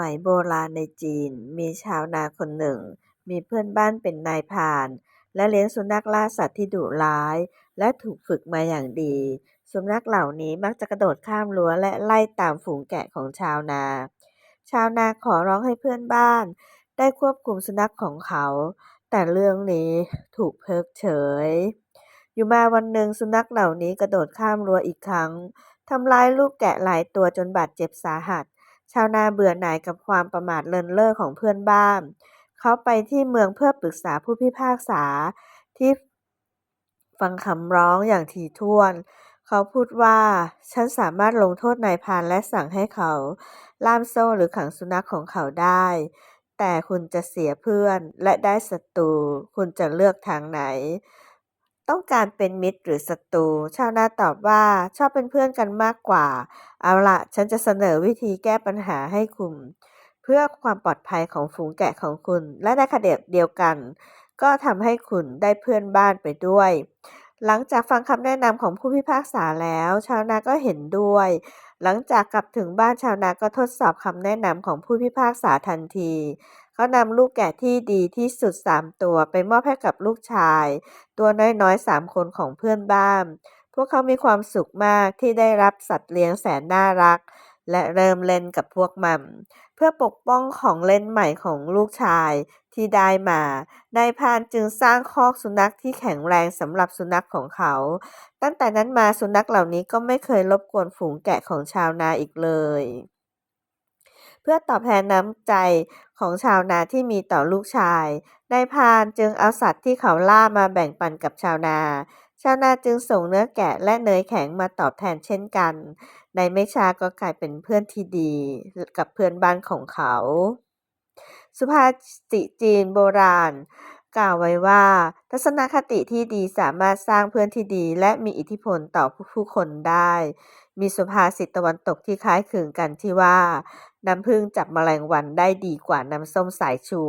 มัยโบราณในจีน มีชาวนาคนหนึ่ง มีเพื่อนบ้านเป็นนายพราน และเลี้ยงสุนัขล่าสัตว์ที่ดุร้าย และถูกฝึกมาอย่างดี สุนัขเหล่านี้มักจะกระโดดข้ามรั้วและไล่ตามฝูงแกะของชาวนา ชาวนาขอร้องให้เพื่อนบ้าน ได้ควบคุมสุนัขของเขา แต่เรื่องนี้ถูกเพิกเฉย อยู่มาวันหนึ่งสุนัขเหล่านี้กระโดดข้ามรั้วอีกครั้งทำร้ายลูกแกะหลายตัวจนบาดเจ็บสาหัส ชาวนาเบื่อหน่ายกับความประมาทเลินเล่อของเพื่อนบ้าน เขาไปที่เมืองเพื่อปรึกษาผู้พิพากษาที่ฟังคำร้องอย่างถี่ถ้วน เขาพูดว่า ฉันสามารถลงโทษนายพานและสั่งให้เขา ล่ามโซ่หรือขังสุนัขของเขาได้ แต่คุณจะเสียเพื่อนและได้ศัตรู คุณจะเลือกทางไหน ต้องการเป็นมิตรหรือศัตรู ชาวนาตอบว่าชอบเป็นเพื่อนกันมากกว่า เอาละฉันจะเสนอวิธีแก้ปัญหาให้คุณ เพื่อความปลอดภัยของฝูงแกะของคุณ และในขณะเดียวกัน ก็ทำให้คุณได้เพื่อนบ้านไปด้วย หลังจากฟังคำแนะนำของผู้พิพากษาแล้ว ชาวนาก็เห็นด้วย หลังจากกลับถึงบ้านชาวนาก็ทดสอบคำแนะนำของผู้พิพากษาทันที เขานำลูกแกะที่ดีที่สุดสามตัวไปมอบให้กับลูกชาย ตัวน้อยๆสามคนของเพื่อนบ้าน พวกเขามีความสุขมากที่ได้รับสัตว์เลี้ยงแสนน่ารัก และเริ่มเล่นกับพวกมัน เพื่อปกป้องของเล่นใหม่ของลูกชาย ที่ได้มา นายพานจึงสร้างคอกสุนัขที่แข็งแรงสำหรับสุนัขของเขา ตั้งแต่นั้นมาสุนัขเหล่านี้ก็ไม่เคยรบกวนฝูงแกะของชาวนาอีกเลย เพื่อตอบแทนน้ำใจของชาวนาที่มีต่อลูกชาย นายพานจึงเอาสัตว์ที่เขาล่ามาแบ่งปันกับชาวนา ชาวนาจึงส่งเนื้อแกะและเนยแข็งมาตอบแทนเช่นกัน ในไม่ช้าก็กลายเป็นเพื่อนที่ดีกับเพื่อนบ้านของเขา สุภาษิตจีนโบราณ กล่าวไว้ว่า ทัศนคติที่ดีสามารถสร้างเพื่อนที่ดี และมีอิทธิพลต่อผู้คนได้ มีสุภาษิตตะวันตกที่คล้ายคลึงกันที่ว่าน้ำผึ้งจับแมลงวันได้ดีกว่าน้ำส้มสายชู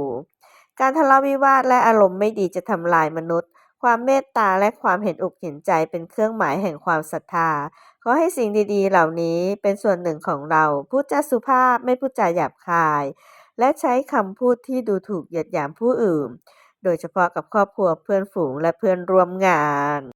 การทะเลาะวิวาทและอารมณ์ไม่ดีจะทำลายมนุษย์ ความเมตตาและความเห็นอกเห็นใจเป็นเครื่องหมายแห่งความศรัทธา ขอให้สิ่งดีๆ เหล่านี้เป็นส่วนหนึ่งของเรา พูดจาสุภาพไม่พูดจาหยาบคาย และใช้คำพูดที่ดูถูกเหยียดหยามผู้อื่น โดยเฉพาะกับครอบครัวเพื่อนฝูงและเพื่อนร่วมงาน